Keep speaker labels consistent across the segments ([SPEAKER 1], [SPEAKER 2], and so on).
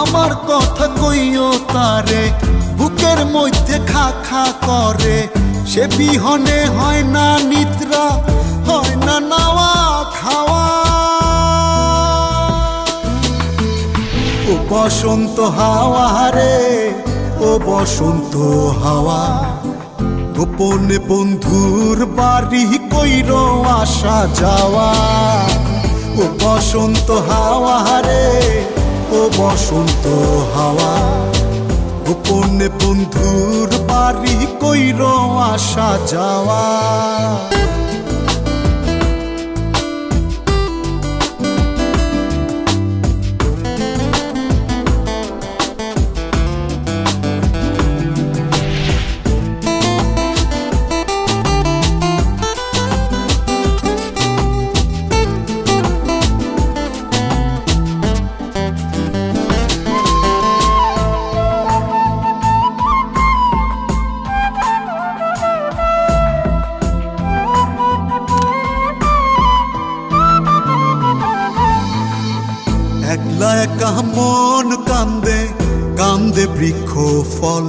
[SPEAKER 1] আমার কথা কইও তারে, বুকের মধ্যে খা খা করে। সে বিহনে হয় না নিদ্রা, হয় না নাওয়া খাওয়া। ও বসন্ত হাওয়া রে, ও বসন্ত হাওয়া। গোপনে বন্ধুর বাড়ি কইর আসা যাওয়া। ও বসন্ত হাওয়া রে বসন্ত হাওয়া। গোপনে বন্ধুর বাড়ি কইর আসা যাওয়া। একলা একা মন কান্দে কান্দে বৃক্ষ ফল।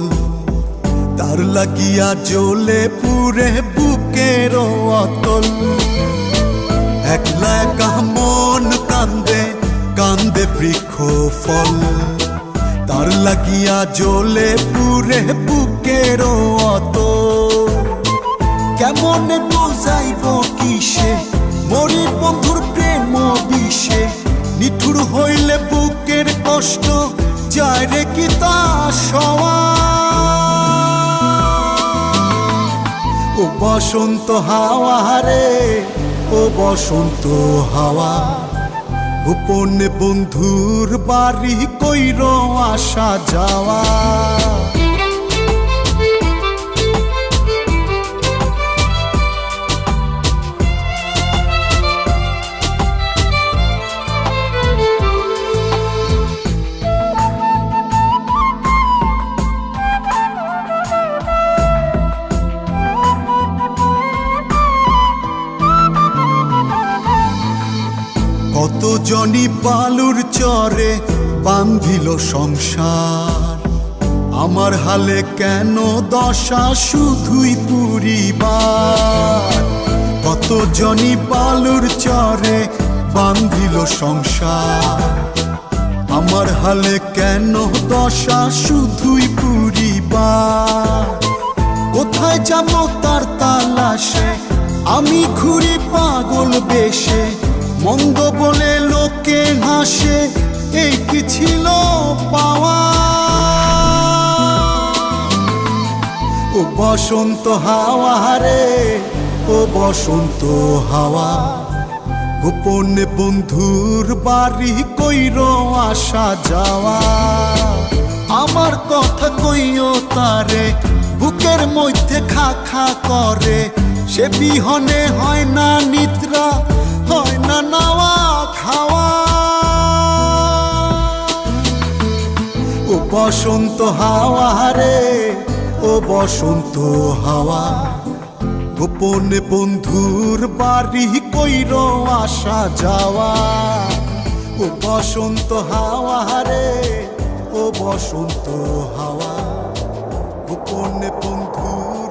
[SPEAKER 1] তার লাগিয়া জ্বলে পুরে বুকের অতল। একলা একা মন কান্দে কান্দে বৃক্ষ ফল। তার লাগিয়া জ্বলে পুরে বুকের অতল। কেমন বোঝাইব কিসে? মরির বন্ধুর প্রেম বিষে। নিঠুর হইলে বুকের কষ্ট, যায় রে কি তা সওয়া? ও বসন্ত হাওয়া রে, ও বসন্ত হাওয়া। গোপনে বন্ধুর বাড়ি কইর আসা যাওয়া। কত জনি বালুর চরে বান্ধিল সংসার? আমার হালে কেন দশা শুধুই পুরিবার? কত জনি বালুর চরে বান্ধিল সংসার? আমার হালে কেন দশা শুধুই পুরিবার? কোথায় যাব তার তালাশে? আমি ঘুরি পাগল বেশে। মন্দ বলে লোকে হাসে, এই কি ছিল পাওয়া? ও বসন্ত হাওয়া রে ও বসন্ত হাওয়া। গোপনে বন্ধুর বাড়ি কইর আসা যাওয়া। আমার কথা কইও তারে, বুকের মধ্যে খা খা করে। সে বিহনে হয় না নিদ্রা, হয় না নাওয়া খাওয়া। ও বসন্ত হাওয়া রে, ও বসন্ত হাওয়া। গোপনে বন্ধুর বাড়ি কইর আসা যাওয়া। ও বসন্ত হাওয়া রে, ও বসন্ত হাওয়া। গোপনে বন্ধুর